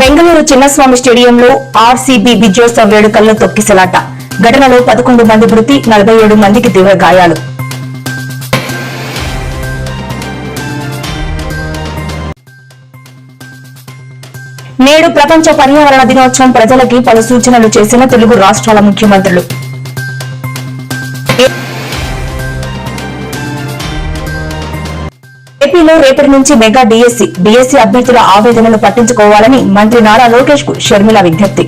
బెంగళూరు చిన్నస్వామి స్టేడియంలో ఆర్సీబీ విజయోత్సవ వేడుకల్లో తొక్కిసలాట. ఘటనలో పదకొండు మంది మృతి నలభై ఏడు మందికి తీవ్ర గాయాలు. నేడు ప్రపంచ పర్యావరణ దినోత్సవం ప్రజలకి పలు సూచనలు చేసిన తెలుగు రాష్ట్రాల ముఖ్యమంత్రులు. ఏపీలో రేపటి నుంచి మెగా డిఎస్సి డిఎస్సి అభ్యర్థుల ఆవేదనలు పట్టించుకోవాలని మంత్రి నారా లోకేష్కు షర్మిల విజ్ఞప్తి.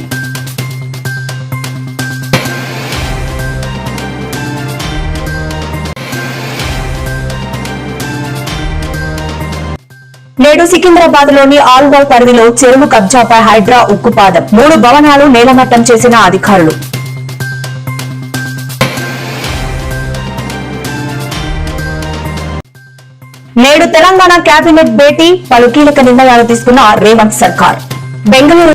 నేడు సికింద్రాబాద్లోని ఆల్వాల్ పరిధిలో చెరువు కబ్జాపై హైడ్రా ఉక్కుపాదం. మూడు భవనాలు నేలమట్టం చేసిన అధికారులు. నేడు తెలంగాణ కేబినెట్ భేటీ పలు కీలక నిర్ణయాలు తీసుకున్న రేవంత్ సర్కార్. బెంగళూరు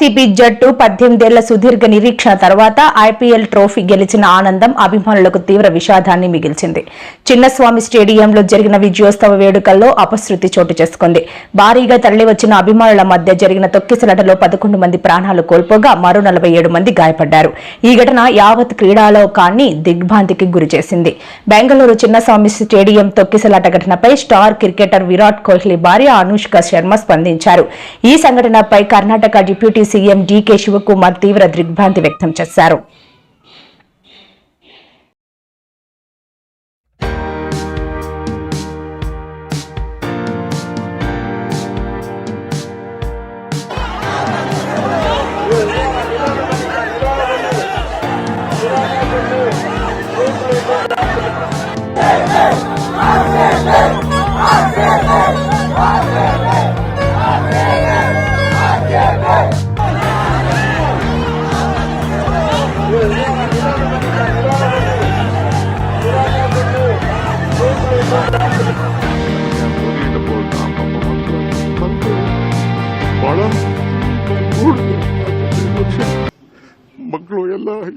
ఆర్సీబీ జట్టు పద్దెనిమిదేళ్ళ సుదీర్ఘ నిరీక్షణ తర్వాత ఐపీఎల్ ట్రోఫీ గెలిచిన ఆనందం అభిమానులకు తీవ్ర విషాదాన్ని మిగిల్చింది. చిన్నస్వామి స్టేడియంలో జరిగిన విజయోత్సవ వేడుకల్లో అపశృతి చోటు చేసుకుంది. భారీగా తరలివచ్చిన అభిమానుల మధ్య జరిగిన తొక్కిసలాటలో పదకొండు మంది ప్రాణాలు కోల్పోగా మరో నలభై ఏడు మంది గాయపడ్డారు. ఈ ఘటన యావత్ క్రీడాలోకాన్ని దిగ్భ్రాంతికి గురిచేసింది బెంగళూరు చిన్నస్వామి స్టేడియం తొక్కిసలాట ఘటనపై స్టార్ క్రికెటర్ విరాట్ కోహ్లీ భార్య అనుష్క శర్మ స్పందించారు. ఈ సంఘటనపై Karnataka deputy CM DK Shivakumar తీవ్ర దిగ్భ్రాంతి వ్యక్తం చేశారు Hey, hey!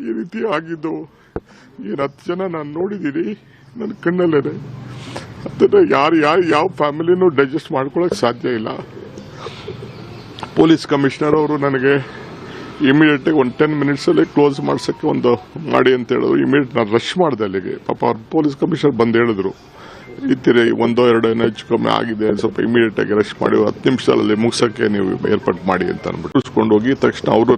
ಈ ರೀತಿ ಆಗಿದ್ದು ಏನು ಹತ್ತು ಜನ ನಾನು ನೋಡಿದ್ದೀನಿ ನನ್ನ ಕಣ್ಣಲ್ಲೇ ಅದನ್ನು ಯಾರು ಯಾರು, ಯಾವ ಫ್ಯಾಮಿಲಿನೂ ಡೈಜೆಸ್ಟ್ ಮಾಡ್ಕೊಳ್ಳೋಕೆ ಸಾಧ್ಯ ಇಲ್ಲ. ಪೊಲೀಸ್ ಕಮಿಷನರ್ ಅವರು ನನಗೆ ಇಮಿಡಿಯೇಟಾಗಿ ಒಂದು ಟೆನ್ ಮಿನಿಟ್ಸಲ್ಲಿ ಕ್ಲೋಸ್ ಮಾಡ್ಸೋಕ್ಕೆ ಒಂದು ಮಾಡಿ ಅಂತ ಹೇಳಿದ್ರು. ಇಮಿಡಿಯೇಟ್ ನಾನು ರಶ್ ಮಾಡಿದೆ ಅಲ್ಲಿಗೆ. ಪಾಪ ಅವ್ರು ಪೊಲೀಸ್ ಕಮಿಷನರ್ ಬಂದು ಹೇಳಿದ್ರು. ಇತ್ತಿರಿ ಒಂದೋ ಎರಡೋ ಏನೋ ಹೆಚ್ಚು ಕಮ್ಮಿ ಆಗಿದೆ, ಸ್ವಲ್ಪ ಇಮಿಡಿಯೇಟಾಗಿ ರಶ್ ಮಾಡಿ, ಹತ್ತು ನಿಮಿಷದಲ್ಲಿ ಮುಗಿಸೋಕ್ಕೆ ನೀವು ಏರ್ಪಾಟ್ ಮಾಡಿ ಅಂತ ಅಂದ್ಬಿಟ್ಟು. ಹೋಗಿ, ತಕ್ಷಣ ಅವರು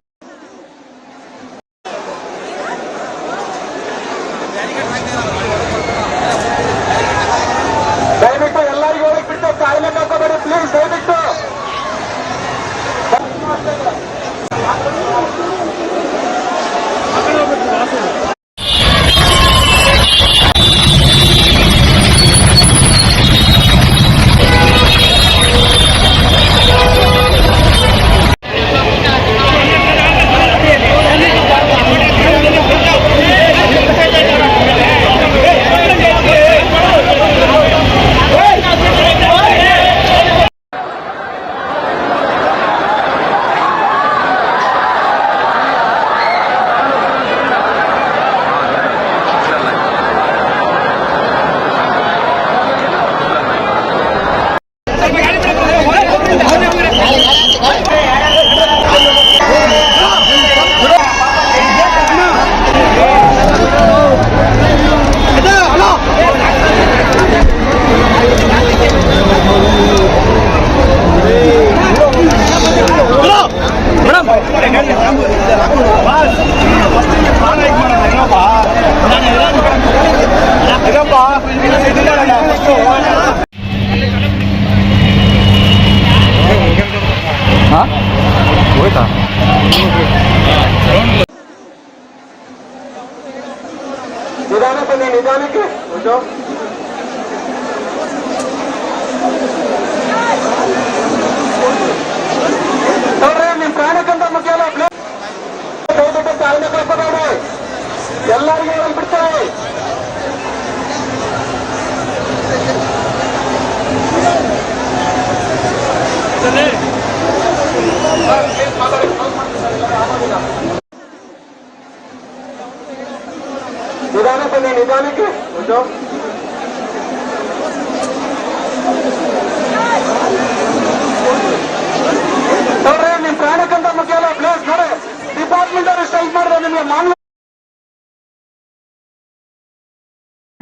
जाने के?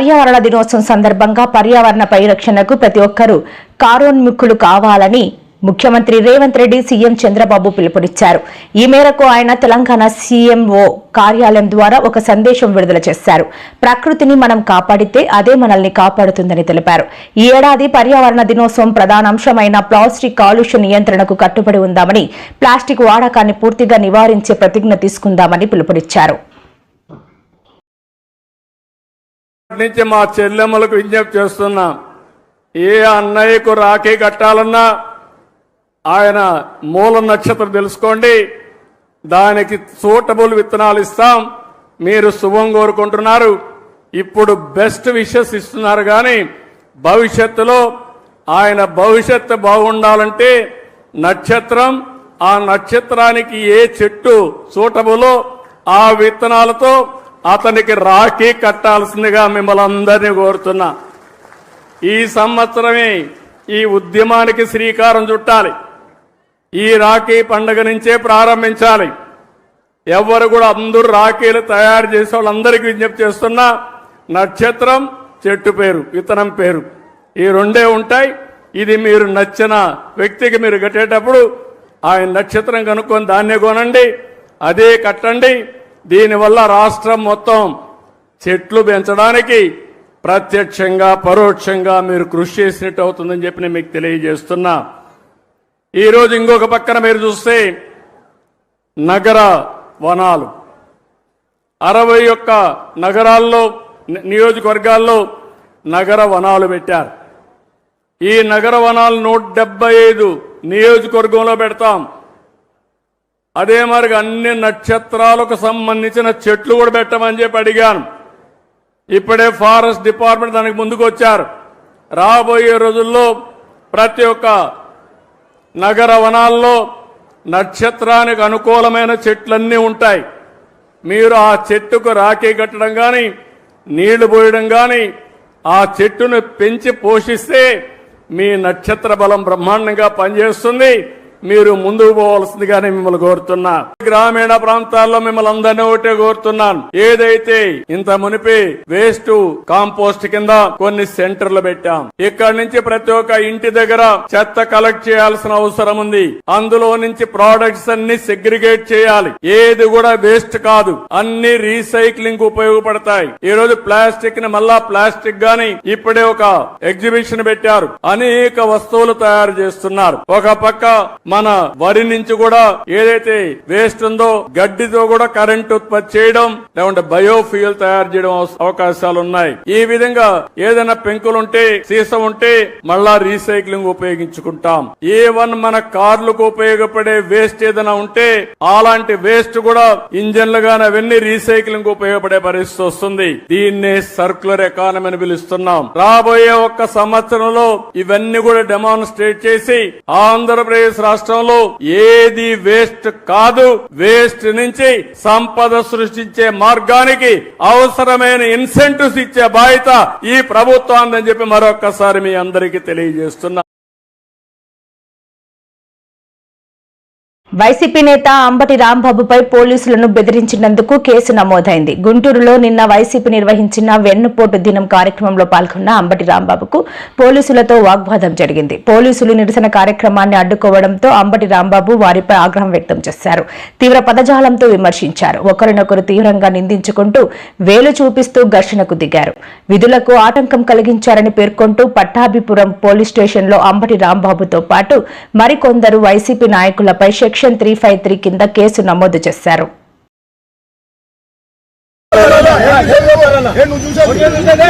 పర్యావరణ దినోత్సవం సందర్భంగా పర్యావరణ పరిరక్షణకు ప్రతి ఒక్కరూ కారోన్ముఖులు కావాలని ముఖ్యమంత్రి రేవంత్ రెడ్డి సీఎం చంద్రబాబు పిలుపునిచ్చారు. ఈ మేరకు ఆయన తెలంగాణ సీఎంఓ కార్యాలయం ద్వారా ఒక సందేశం విడుదల చేశారు. ప్రకృతిని మనం కాపాడితే అదే మనల్ని కాపాడుతుందని తెలిపారు. ఈ ఏడాది పర్యావరణ దినోత్సవం ప్రధానాంశమైన ప్లాస్టిక్ కాలుష్య నియంత్రణకు కట్టుబడి ఉందామని ప్లాస్టిక్ వాడకాన్ని పూర్తిగా నివారించే ప్రతిజ్ఞ తీసుకుందామని పిలుపునిచ్చారు. నుంచి మా చెల్లెమ్మలకు విజ్ఞప్తి చేస్తున్నాం. ఏ అన్నయ్యకు రాఖీ కట్టాలన్నా ఆయన మూల నక్షత్రం తెలుసుకోండి. దానికి సూటబుల్ విత్తనాలు ఇస్తాం. మీరు శుభం కోరుకుంటున్నారు. ఇప్పుడు బెస్ట్ విషెస్ ఇస్తున్నారు కానీ భవిష్యత్తులో ఆయన భవిష్యత్తు బాగుండాలంటే నక్షత్రం ఆ నక్షత్రానికి ఏ చెట్టు సూటబులో ఆ విత్తనాలతో అతనికి రాఖీ కట్టాల్సిందిగా మిమ్మల్ని అందరినీ కోరుతున్నా. ఈ సంవత్సరమే ఈ ఉద్యమానికి శ్రీకారం చుట్టాలి. ఈ రాఖీ పండుగ నుంచే ప్రారంభించాలి. ఎవరు కూడా అందరూ రాఖీలు తయారు చేసే వాళ్ళందరికీ విజ్ఞప్తి చేస్తున్నా నక్షత్రం చెట్టు పేరు విత్తనం పేరు ఈ రెండే ఉంటాయి. ఇది మీరు నచ్చిన వ్యక్తికి మీరు కట్టేటప్పుడు ఆయన నక్షత్రం కనుక్కొని దాన్నే కొనండి అదే కట్టండి. దీనివల్ల రాష్ట్రం మొత్తం చెట్లు పెంచడానికి ప్రత్యక్షంగా పరోక్షంగా మీరు కృషి చేసినట్టు అవుతుందని చెప్పి నేను మీకు తెలియజేస్తున్నా. ఈరోజు ఇంకొక పక్కన మీరు చూస్తే నగర వనాలు. అరవై ఒక్క నగరాల్లో నియోజకవర్గాల్లో నగర వనాలు పెట్టారు. ఈ నగర వనాలు నూట డెబ్బై ఐదు నియోజకవర్గంలో పెడతాం. అదే మరి అన్ని నక్షత్రాలకు సంబంధించిన చెట్లు కూడా పెట్టమని చెప్పి అడిగాను. ఇప్పుడే ఫారెస్ట్ డిపార్ట్మెంట్ దానికి ముందుకు వచ్చారు. రాబోయే రోజుల్లో ప్రతి ఒక్క నగర వనాల్లో నక్షత్రానికి అనుకూలమైన చెట్లన్నీ ఉంటాయి. మీరు ఆ చెట్టుకు రాఖీ కట్టడం కానీ నీళ్ళు పోయడం కానీ ఆ చెట్టును పెంచి పోషిస్తే మీ నక్షత్ర బలం బ్రహ్మాండంగా పనిచేస్తుంది. మీరు ముందుకు పోవాల్సిందిగానే మిమ్మల్ని కోరుతున్నా. గ్రామీణ ప్రాంతాల్లో మిమ్మల్ని అందరినీ ఒకటే కోరుతున్నాను. ఏదైతే ఇంత మునిపి వేస్ట్ కాంపోస్ట్ కింద కొన్ని సెంటర్లు పెట్టాం. ఇక్కడ నుంచి ప్రతి ఒక్క ఇంటి దగ్గర చెత్త కలెక్ట్ చేయాల్సిన అవసరం ఉంది. అందులో నుంచి ప్రోడక్ట్స్ అన్ని సెగ్రిగేట్ చేయాలి. ఏది కూడా వేస్ట్ కాదు. అన్ని రీసైక్లింగ్ ఉపయోగపడతాయి. ఈ రోజు ప్లాస్టిక్ని మళ్ళా ప్లాస్టిక్ గాని ఇప్పుడే ఒక ఎగ్జిబిషన్ పెట్టారు. అనేక వస్తువులు తయారు చేస్తున్నారు. ఒక పక్క మన వరి నుంచి కూడా ఏదైతే వేస్ట్ ఉందో గడ్డితో కూడా కరెంట్ ఉత్పత్తి చేయడం లేకుంటే బయోఫ్యూయల్ తయారు చేయడం అవకాశాలు ఉన్నాయి ఈ విధంగా ఏదైనా పెంకులు ఉంటే సీసం ఉంటే మళ్ళా రీసైక్లింగ్ ఉపయోగించుకుంటాం. E ఏ వన్ మన కార్లకు ఉపయోగపడే వేస్ట్ ఏదైనా ఉంటే అలాంటి వేస్ట్ కూడా ఇంజన్లు గాని అవన్నీ రీసైక్లింగ్ ఉపయోగపడే పరిస్థితి వస్తుంది. దీన్నే సర్క్యులర్ ఎకానమీ అని పిలుస్తున్నాం. రాబోయే ఒక్క సంవత్సరంలో ఇవన్నీ కూడా డెమాన్స్ట్రేట్ చేసి ఆంధ్రప్రదేశ్ రాష్ట్రంలో ఏది వేస్ట్ కాదు. వేస్ట్ నుంచి సంపద సృష్టించే మార్గానికి అవసరమైన ఇన్సెంటివ్స్ ఇచ్చే బాధ్యత ఈ ప్రభుత్వాన్ని చెప్పి మరొక్కసారి మీ అందరికీ తెలియజేస్తున్నా. వైసీపీ నేత అంబటి రాంబాబుపై పోలీసులను బెదిరించినందుకు కేసు నమోదైంది. గుంటూరులో నిన్న వైసీపీ నిర్వహించిన వెన్నుపోటు దినం కార్యక్రమంలో పాల్గొన్న అంబటి రాంబాబుకు పోలీసులతో వాగ్వాదం జరిగింది. పోలీసులు నిరసన కార్యక్రమాన్ని అడ్డుకోవడంతో అంబటి రాంబాబు వారిపై ఆగ్రహం వ్యక్తం చేశారు. తీవ్ర పదజాలంతో విమర్శించారు. ఒకరినొకరు తీవ్రంగా నిందించుకుంటూ వేలు చూపిస్తూ ఘర్షణకు దిగారు. విధులకు ఆటంకం కలిగించారని పేర్కొంటూ పట్టాభిపురం పోలీస్ స్టేషన్లో అంబటి రాంబాబుతో పాటు మరికొందరు వైసీపీ నాయకులపై శిక్ష సెక్షన్ త్రీ ఫైవ్ త్రీ కింద కేసు నమోదు చేశారు. అదే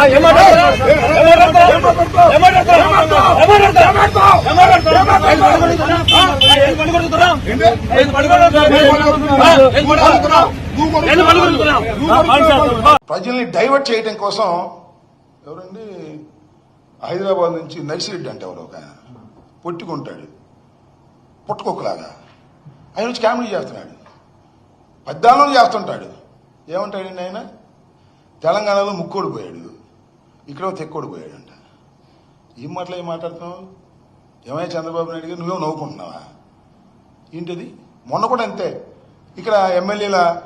ఆయన చూసి ఆయన ప్రజల్ని డైవర్ట్ చేయడం కోసం ఎవరండి? హైదరాబాద్ నుంచి నర్సిరెడ్డి అంటే ఎవరు ఒక ఆయన. పొట్టుకుంటాడు. పుట్టుకొక్కలాగా. ఆయన వచ్చి కామెడీ చేస్తున్నాడు. పద్నాలుగు చేస్తుంటాడు. ఏమంటాడండి ఆయన? తెలంగాణలో ముక్కోడు పోయాడు. ఇక్కడ తెక్కోడు పోయాడంట. ఏం మాటలు ఏం మాట్లాడుతున్నావు? ఏమైనా చంద్రబాబు నాయుడు గారు? నువ్వేమో నవ్వుకుంటున్నావా? ఏంటది? మొన్న కూడా అంతే. ఇక్కడ ఎమ్మెల్యేల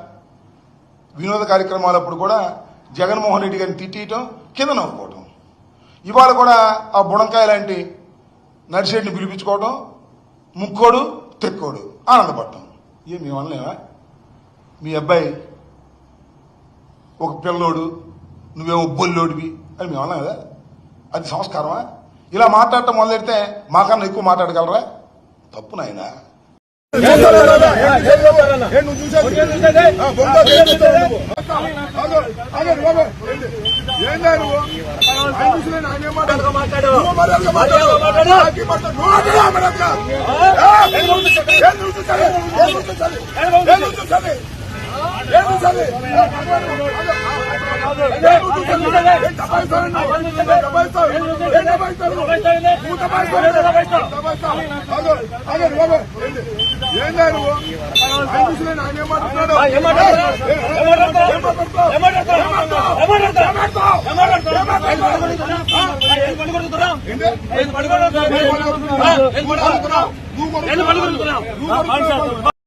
వినోద కార్యక్రమాలప్పుడు కూడా జగన్మోహన్ రెడ్డి గారిని తిట్టేయటం కింద నవ్వుకోవడం. ఇవాళ కూడా ఆ బుడంకాయ లాంటి నర్సిరెడ్డిని పిలిపించుకోవటం ముక్కోడు తెక్కోడు ఆనందపడటం. ఏం మీ వల్లనేవా మీ అబ్బాయి ఒక పిల్లోడు నువ్వేమో బొల్లోడివి అని మేము అన్నాం కదా అది సంస్కారమా? ఇలా మాట్లాడటం మొదలెడితే మాకన్నా ఎక్కువ మాట్లాడగలరా? తప్పు నాయనా. మాట్లాడు. ఏం నువ్వు చూసేది? ఏం నువ్వు ఏం నువ్వు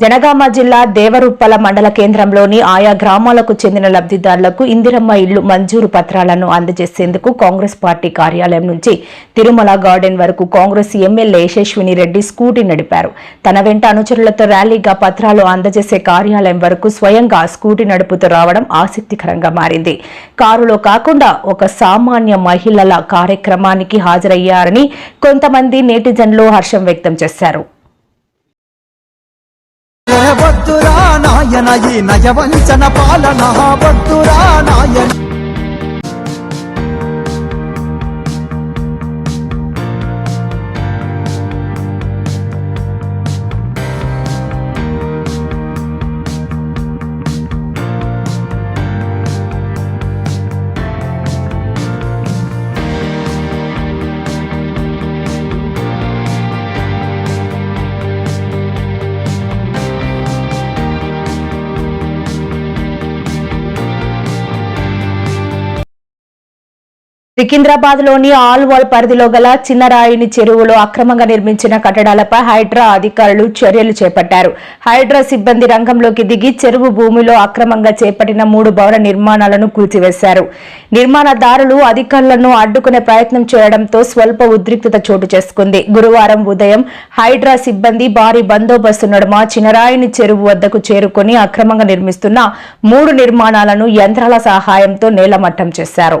జనగామ జిల్లా దేవరుప్పల మండల కేంద్రంలోని ఆయా గ్రామాలకు చెందిన లబ్దిదారులకు ఇందిరమ్మ ఇళ్ళు మంజూరు పత్రాలను అందజేసేందుకు కాంగ్రెస్ పార్టీ కార్యాలయం నుంచి తిరుమల గార్డెన్ వరకు Congress MLA Yashaswini Reddy scooty నడిపారు. తన వెంట అనుచరులతో ర్యాలీగా పత్రాలు అందజేసే కార్యాలయం వరకు స్వయంగా స్కూటీ నడుపుతూ రావడం ఆసక్తికరంగా మారింది. కారులో కాకుండా ఒక సామాన్య మహిళల కార్యక్రమానికి హాజరయ్యారని కొంతమంది నేటిజన్లు హర్షం వ్యక్తం చేశారు. వద్దురా నాయన ఈ నయవంచన పాలన. వద్దురా నాయన. సికింద్రాబాద్లోని ఆల్వాల్ పరిధిలో గల చిన్నరాయిని చెరువులో అక్రమంగా నిర్మించిన కట్టడాలపై హైడ్రా అధికారులు చర్యలు చేపట్టారు. హైడ్రా సిబ్బంది రంగంలోకి దిగి చెరువు భూమిలో అక్రమంగా చేపట్టిన మూడు భవన నిర్మాణాలను కూల్చివేశారు. నిర్మాణదారులు అధికారులను అడ్డుకునే ప్రయత్నం చేయడంతో స్వల్ప ఉద్రిక్తత చోటు చేసుకుంది. గురువారం ఉదయం హైడ్రా సిబ్బంది భారీ బందోబస్తు నడుమ చినరాయిని చెరువు వద్దకు చేరుకుని అక్రమంగా నిర్మిస్తున్న మూడు నిర్మాణాలను యంత్రాల సహాయంతో నేలమట్టం చేశారు.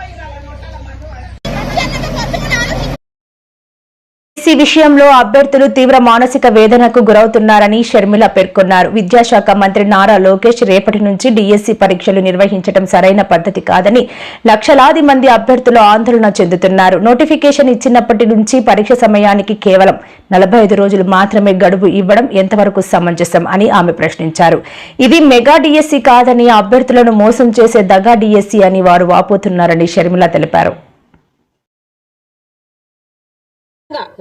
ఎస్సీ విషయంలో అభ్యర్థులు తీవ్ర మానసిక వేదనకు గురవుతున్నారని షర్మిల పేర్కొన్నారు. విద్యాశాఖ మంత్రి నారా లోకేష్ రేపటి నుంచి డిఎస్సి పరీక్షలు నిర్వహించడం సరైన పద్ధతి కాదని లక్షలాది మంది అభ్యర్థులు ఆందోళన చెందుతున్నారు. నోటిఫికేషన్ ఇచ్చినప్పటి నుంచి పరీక్ష సమయానికి కేవలం నలభై ఐదు రోజులు మాత్రమే గడువు ఇవ్వడం ఎంతవరకు సమంజసం అని ఆమె ప్రశ్నించారు. ఇది మెగా డిఎస్సీ కాదని అభ్యర్థులను మోసం చేసే దగా డిఎస్సి అని వారు వాపోతున్నారని షర్మిల తెలిపారు.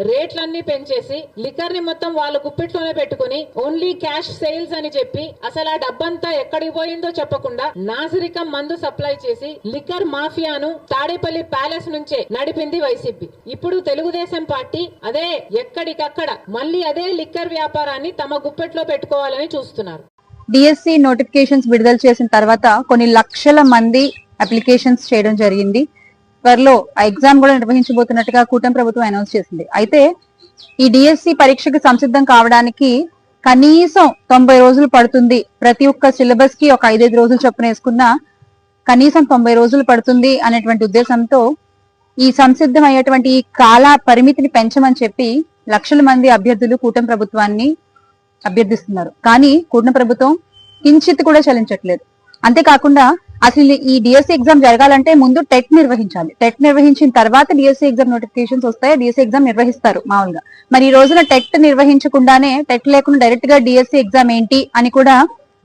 రేట్లన్నీ పెంచేసి లిక్కర్ని మొత్తం వాళ్ళ గుప్పిట్లోనే పెట్టుకుని ఓన్లీ క్యాష్ సేల్స్ అని చెప్పి అసలు ఆ డబ్బంతా ఎక్కడికి పోయిందో చెప్పకుండా నాసిరికం మందు సప్లై చేసి లిక్కర్ మాఫియాను తాడేపల్లి ప్యాలెస్ నుంచే నడిపింది వైసీపీ. ఇప్పుడు తెలుగుదేశం పార్టీ అదే ఎక్కడికక్కడ మళ్ళీ అదే లిక్కర్ వ్యాపారాన్ని తమ గుప్పెట్లో పెట్టుకోవాలని చూస్తున్నారు. డిఎస్సి నోటిఫికేషన్స్ విడుదల చేసిన తర్వాత కొన్ని లక్షల మంది అప్లికేషన్స్ చేయడం జరిగింది. త్వరలో ఆ ఎగ్జామ్ కూడా నిర్వహించబోతున్నట్టుగా కూటమి ప్రభుత్వం అనౌన్స్ చేసింది. అయితే ఈ డిఎస్సి పరీక్షకు సంసిద్ధం కావడానికి కనీసం తొంభై రోజులు పడుతుంది. ప్రతి ఒక్క సిలబస్కి ఒక ఐదైదు రోజులు చొప్పున వేసుకున్నా కనీసం తొంభై రోజులు పడుతుంది అనేటువంటి ఉద్దేశంతో ఈ సంసిద్ధం అయ్యేటువంటి ఈ కాల పరిమితిని పెంచమని చెప్పి లక్షల మంది అభ్యర్థులు కూటమి ప్రభుత్వాన్ని అభ్యర్థిస్తున్నారు. కానీ కూటమి ప్రభుత్వం కించిత్ కూడా చలించట్లేదు. అంతేకాకుండా అసలు ఈ డిఎస్సి ఎగ్జామ్ జరగాలంటే ముందు టెట్ నిర్వహించాలి. టెట్ నిర్వహించిన తర్వాత డిఎస్సి ఎగ్జామ్ నోటిఫికేషన్స్ వస్తాయి. డిఎస్సి ఎగ్జామ్ నిర్వహిస్తారు మామూలుగా. మరి ఈ రోజున టెట్ నిర్వహించకుండానే టెట్ లేకుండా డైరెక్ట్గా డిఎస్సి ఎగ్జామ్ ఏంటి అని కూడా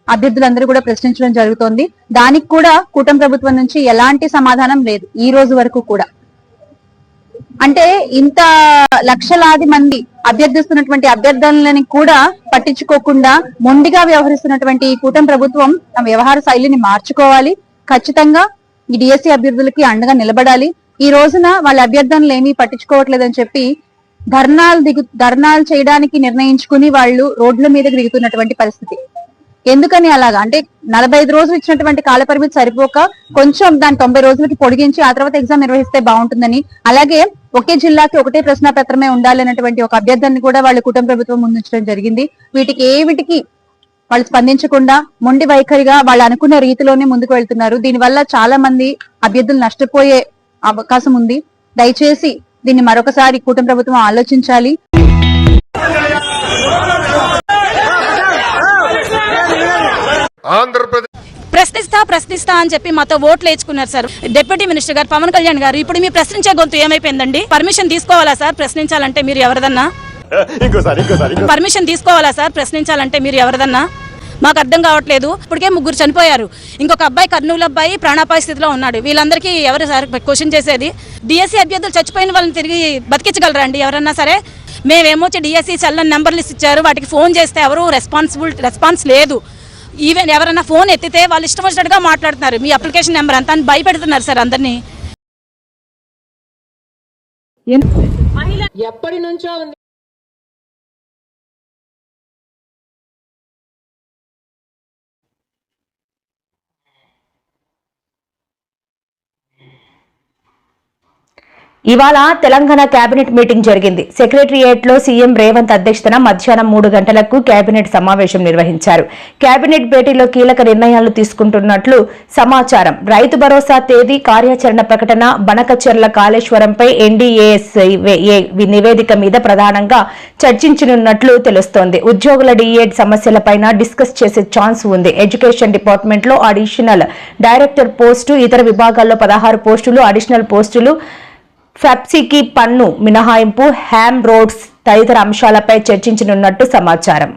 అభ్యర్థులందరూ కూడా ప్రశ్నించడం జరుగుతోంది. దానికి కూడా కూటమి ప్రభుత్వం నుంచి ఎలాంటి సమాధానం లేదు ఈ రోజు వరకు కూడా. అంటే ఇంత లక్షలాది మంది అభ్యర్థిస్తున్నటువంటి అభ్యర్థనలని కూడా పట్టించుకోకుండా మొండిగా వ్యవహరిస్తున్నటువంటి ఈ కూటమి ప్రభుత్వం తమ వ్యవహార శైలిని మార్చుకోవాలి. ఖచ్చితంగా ఈ డిఎస్సి అభ్యర్థులకి అండగా నిలబడాలి. ఈ రోజున వాళ్ళ అభ్యర్థనలు ఏమీ పట్టించుకోవట్లేదని చెప్పి ధర్నాలు దిగు ధర్నాలు చేయడానికి నిర్ణయించుకుని వాళ్ళు రోడ్ల మీదకి దిగుతున్నటువంటి పరిస్థితి. ఎందుకని అలాగా? అంటే నలభై ఐదు రోజులు ఇచ్చినటువంటి కాల పరిమితి సరిపోక కొంచెం దాని తొంభై రోజులకి పొడిగించి ఆ తర్వాత ఎగ్జామ్ నిర్వహిస్తే బాగుంటుందని. అలాగే ఒకే జిల్లాకి ఒకటే ప్రశ్న పత్రమే ఉండాలన్నటువంటి ఒక అభ్యర్థాన్ని కూడా వాళ్ళ కుటుంబ ప్రభుత్వం ముందుంచడం జరిగింది. వీటికి ఏమిటికి వాళ్ళు స్పందించకుండా మొండి వైఖరిగా వాళ్ళు అనుకున్న రీతిలోనే ముందుకు వెళ్తున్నారు. దీనివల్ల చాలా మంది అభ్యర్థులు నష్టపోయే అవకాశం ఉంది. దయచేసి దీన్ని మరొకసారి కూటమి ప్రభుత్వం ఆలోచించాలి. ప్రశ్నిస్తా ప్రశ్నిస్తా అని చెప్పి మాతో ఓట్లు వేసుకున్నారు సార్. డిప్యూటీ మినిస్టర్ గారు పవన్ కళ్యాణ్ గారు ఇప్పుడు మీ ప్రశ్నించే గొంతు ఏమైపోయిందండి? పర్మిషన్ తీసుకోవాలా సార్? ప్రశ్నించాలంటే మీరు ఎవరిదన్నా? పర్మిషన్ తీసుకోవాలా సార్? ప్రశ్నించాలంటే మీరు ఎవరిదన్నా? మాకు అర్థం కావట్లేదు. ఇప్పటికే ముగ్గురు చనిపోయారు. ఇంకొక అబ్బాయి కర్నూలు అబ్బాయి ప్రాణాపాయ స్థితిలో ఉన్నాడు. వీళ్ళందరికీ ఎవరు సార్ క్వశ్చన్ చేసేది? డిఎస్సీ అభ్యర్థులు చచ్చిపోయిన వాళ్ళని తిరిగి బతికించగలరా అండి? ఎవరన్నా సరే? మేమేమొచ్చి డిఎస్సీ చల్లని నెంబర్లు ఇచ్చారు. వాటికి ఫోన్ చేస్తే ఎవరు రెస్పాన్సిబుల్ రెస్పాన్స్ లేదు. ఈవెన్ ఎవరైనా ఫోన్ ఎత్తితే వాళ్ళు ఇష్టం వచ్చినట్టుగా మాట్లాడుతున్నారు. మీ అప్లికేషన్ నెంబర్ అంతా అని భయపెడుతున్నారు సార్ అందరినీ. ఎప్పటి నుంచో ఇవాళ తెలంగాణ కేబినెట్ మీటింగ్ జరిగింది. సెక్రటరియేట్లో సీఎం రేవంత్ అధ్యక్షతన మధ్యాహ్నం మూడు గంటలకు కేబినెట్ సమావేశం నిర్వహించారు. కేబినెట్ భేటీలో కీలక నిర్ణయాలు తీసుకుంటున్నట్లు సమాచారం. రైతు భరోసా తేదీ కార్యాచరణ ప్రకటన బనకచెర్ల కాళేశ్వరంపై ఎన్డీఏఎస్ఏ నివేదిక మీద ప్రధానంగా చర్చించనున్నట్లు తెలుస్తోంది. ఉద్యోగుల డిఏడ్ సమస్యలపైన డిస్కస్ చేసే ఛాన్స్ ఉంది. ఎడ్యుకేషన్ డిపార్ట్మెంట్లో అడిషనల్ డైరెక్టర్ పోస్టు ఇతర విభాగాల్లో పదహారు పోస్టులు అడిషనల్ పోస్టులు ఫెప్సీకి పన్ను మినహాయింపు హ్యామ్ రోడ్స్ తదితర అంశాలపై చర్చించనున్నట్టు సమాచారం.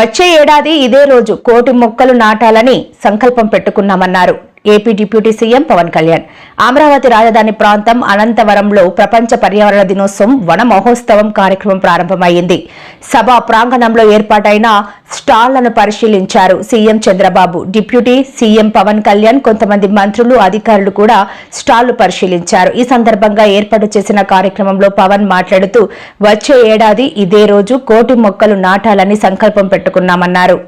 వచ్చే ఏడాది ఇదే రోజు కోటి మొక్కలు నాటాలని సంకల్పం పెట్టుకున్నామన్నారు. AP deputy CM Pawan Kalyan. Amaravati రాజధాని ప్రాంతం అనంతవరంలో ప్రపంచ పర్యావరణ దినోత్సవం వన మహోత్సవం కార్యక్రమం ప్రారంభమైంది. సభా ప్రాంగణంలో ఏర్పాటైన స్టాళ్ళను పరిశీలించారు CM Chandrababu. Deputy CM Pawan Kalyan కొంతమంది మంత్రులు అధికారులు కూడా స్టాళ్ళు పరిశీలించారు. ఈ సందర్భంగా ఏర్పాటు చేసిన కార్యక్రమంలో పవన్ మాట్లాడుతూ వచ్చే ఏడాది ఇదే రోజు కోటి మొక్కలు నాటాలని సంకల్పం పెట్టుకున్నామన్నారు.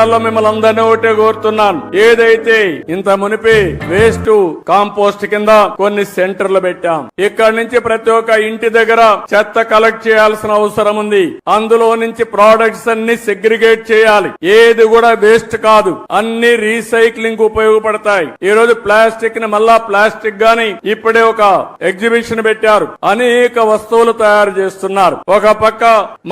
దానిలో మిమ్మల్ని అందరినీ ఒకటే కోరుతున్నాను. ఏదైతే ఇంత మునిపి వేస్ట్ కాంపోస్ట్ కింద కొన్ని సెంటర్లు పెట్టాం. ఇక్కడ నుంచి ప్రతి ఒక్క ఇంటి దగ్గర చెత్త కలెక్ట్ చేయాల్సిన అవసరం ఉంది. అందులో నుంచి ప్రోడక్ట్స్ అన్ని సెగ్రిగేట్ చేయాలి. ఏది కూడా వేస్ట్ కాదు. అన్ని రీసైక్లింగ్ ఉపయోగపడతాయి. ఈ రోజు ప్లాస్టిక్ని మళ్ళా ప్లాస్టిక్ గాని ఇప్పుడే ఒక ఎగ్జిబిషన్ పెట్టారు. అనేక వస్తువులు తయారు చేస్తున్నారు. ఒక పక్క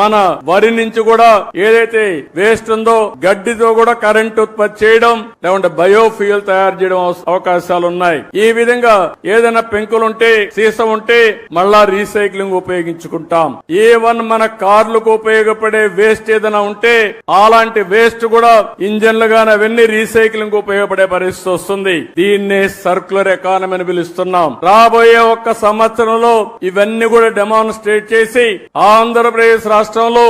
మన వరి నుంచి కూడా ఏదైతే వేస్ట్ ఉందో గడ్డి గడ్డితో కూడా కరెంట్ ఉత్పత్తి చేయడం లేకుంటే బయోఫ్యూయల్ తయారు చేయడం అవకాశాలు ఉన్నాయి ఈ విధంగా ఏదైనా పెంకులుంటే సీసం ఉంటే మళ్ళా రీసైక్లింగ్ ఉపయోగించుకుంటాం. ఏ వన్ మన కార్లకు ఉపయోగపడే వేస్ట్ ఏదైనా ఉంటే అలాంటి వేస్ట్ కూడా ఇంజన్లు గాని అవన్నీ రీసైక్లింగ్ ఉపయోగపడే పరిస్థితి వస్తుంది. దీన్నే సర్క్యులర్ ఎకానమీ అని పిలుస్తున్నాం. రాబోయే ఒక్క సంవత్సరంలో ఇవన్నీ కూడా డెమాన్స్ట్రేట్ చేసి ఆంధ్రప్రదేశ్ రాష్ట్రంలో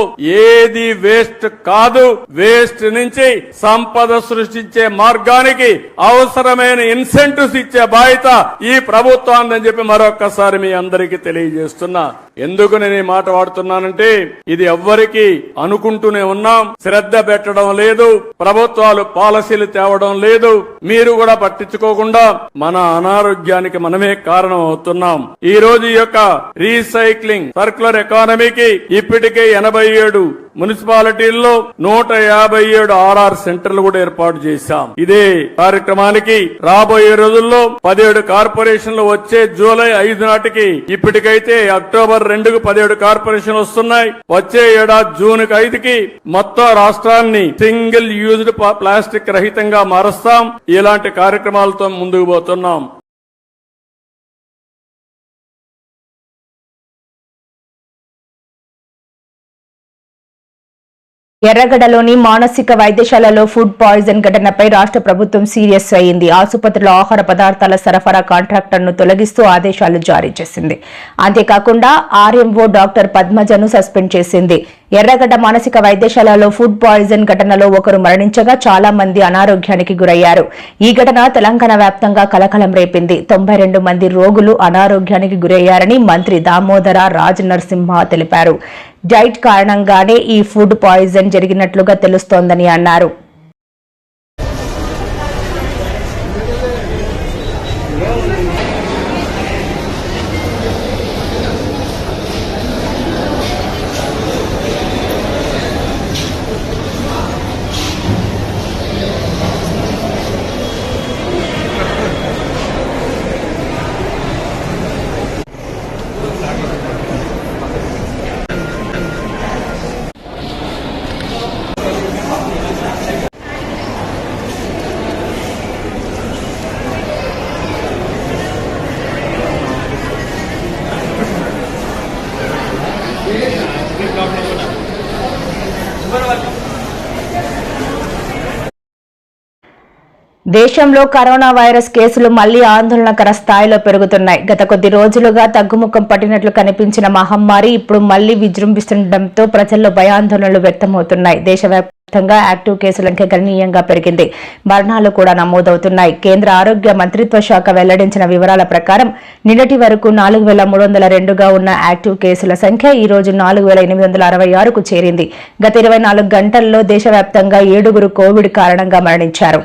ఏది వేస్ట్ కాదు వేస్ట్ నుంచి సంపద సృష్టించే మార్గానికి అవసరమైన ఇన్సెంటివ్స్ ఇచ్చే బాధ్యత ఈ ప్రభుత్వాన్ని అని చెప్పి మరొక్కసారి మీ అందరికీ తెలియజేస్తున్నా. ఎందుకు నేను ఈ మాట వాడుతున్నానంటే ఇది ఎవ్వరికి అనుకుంటూనే ఉన్నాం. శ్రద్ధ పెట్టడం లేదు. ప్రభుత్వాలు పాలసీలు తేవడం లేదు. మీరు కూడా పట్టించుకోకుండా మన అనారోగ్యానికి మనమే కారణం అవుతున్నాం ఈ రోజు యొక్క రీసైక్లింగ్ సర్క్యులర్ ఎకానమీకి ఇప్పటికే ఎనభై ఏడు మున్సిపాలిటీల్లో నూట యాభై ఏడు ఆర్ఆర్ సెంటర్లు కూడా ఏర్పాటు చేశాం. ఇదే కార్యక్రమానికి రాబోయే రోజుల్లో పదిహేడు కార్పొరేషన్లు వచ్చే జూలై ఐదు నాటికి ఇప్పటికైతే అక్టోబర్ రెండుకు పదిహేడు కార్పొరేషన్లు వస్తున్నాయి. వచ్చే ఏడాది జూన్ ఐదుకి మొత్తం రాష్ట్రాన్ని సింగిల్ యూజ్డ్ ప్లాస్టిక్ రహితంగా మారుస్తాం. ఇలాంటి కార్యక్రమాలతో ముందుకు పోతున్నాం. ఎర్రగడ్డలోని మానసిక వైద్యశాలలో ఫుడ్ పాయిజన్ ఘటనపై రాష్ట్ర ప్రభుత్వం సీరియస్ అయింది ఆసుపత్రిలో ఆహార పదార్థాల సరఫరా కాంట్రాక్టర్ను తొలగిస్తూ ఆదేశాలు జారీ చేసింది. అంతేకాకుండా ఆర్ఎంఓ డాక్టర్ పద్మజను సస్పెండ్ చేసింది. ఎర్రగడ్డ మానసిక వైద్యశాలలో ఫుడ్ పాయిజన్ ఘటనలో ఒకరు మరణించగా చాలా మంది అనారోగ్యానికి గురయ్యారు. ఈ ఘటన తెలంగాణ వ్యాప్తంగా కలకలం రేపింది. తొంభై రెండు మంది రోగులు అనారోగ్యానికి గురయ్యారని మంత్రి దామోదర రాజ్ నరసింహ తెలిపారు. డైట్ కారణంగానే ఈ ఫుడ్ పాయిజన్ జరిగినట్లుగా తెలుస్తోందని అన్నారు. దేశంలో కరోనా వైరస్ కేసులు మళ్ళీ ఆందోళనకర స్థాయిలో పెరుగుతున్నాయి. గత కొద్ది రోజులుగా తగ్గుముఖం పట్టినట్లు కనిపించిన మహమ్మారి ఇప్పుడు మళ్ళీ విజృంభిస్తుండటంతో ప్రజల్లో భయాందోళనలు వ్యక్తమవుతున్నాయి. దేశవ్యాప్తంగా యాక్టివ్ కేసుల సంఖ్య గణనీయంగా పెరిగింది. మరణాలు కూడా నమోదవుతున్నాయి. కేంద్ర ఆరోగ్య మంత్రిత్వ శాఖ వెల్లడించిన వివరాల ప్రకారం నిన్నటి వరకు నాలుగు వేల మూడు వందల రెండుగా ఉన్న యాక్టివ్ కేసుల సంఖ్య ఈ రోజు నాలుగు వేల ఎనిమిది వందల అరవై ఆరుకు చేరింది. గత ఇరవై నాలుగు గంటల్లో దేశవ్యాప్తంగా ఏడుగురు కోవిడ్ కారణంగా మరణించారు.